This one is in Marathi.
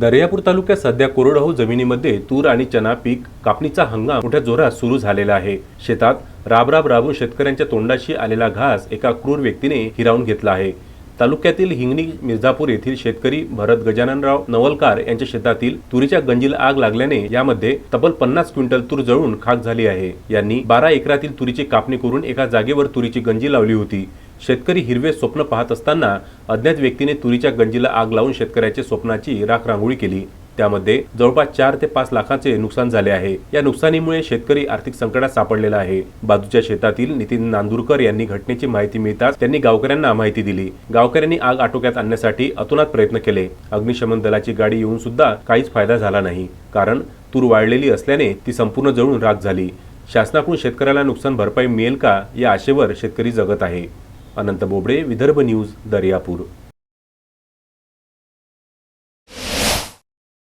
दर्यापूर तालुक्यात सध्या कोरडवाहू जमिनीमध्ये तूर आणि चना पीक कापणीचा हंगाम मोठ्या जोरात सुरू झालेला आहे. शेतात राब राब राबून शेतकऱ्यांच्या तोंडाशी आलेला घास एका क्रूर व्यक्तीने हिरावून घेतला आहे. तालुक्यातील हिंगणी मिर्झापूर येथील शेतकरी भरत गजाननराव नवलकार यांच्या शेतातील तुरीच्या गंजीला आग लागल्याने यामध्ये तब्बल पन्नास क्विंटल तूर जळून खाक झाली आहे. यांनी बारा एकरातील तुरीची कापणी करून एका जागेवर तुरीची गंजी लावली होती. शेतकरी हिरवे स्वप्न पाहत असताना अज्ञात व्यक्तीने तुरीच्या गंजीला आग लावून शेतकऱ्याच्या स्वप्नाची राखरांगोळी केली. त्यामध्ये जवळपास चार ते पाच लाखांचे नुकसान झाले आहे. या नुकसानीमुळे शेतकरी आर्थिक संकटात सापडलेला आहे. बाजूच्या शेतातील नितीन नांदुरकर यांनी घटनेची माहिती मिळताच त्यांनी गावकऱ्यांना माहिती दिली. गावकऱ्यांनी आग आटोक्यात आणण्यासाठी अतोनात प्रयत्न केले. अग्निशमन दलाची गाडी येऊन सुद्धा काहीच फायदा झाला नाही. कारण तूर वाढलेली असल्याने ती संपूर्ण जळून राख झाली. शासनाकडून शेतकऱ्याला नुकसान भरपाई मिळेल का या आशेवर शेतकरी जगत आहे. अनंत बोबडे विदर्भ न्यूज दर्यापूर.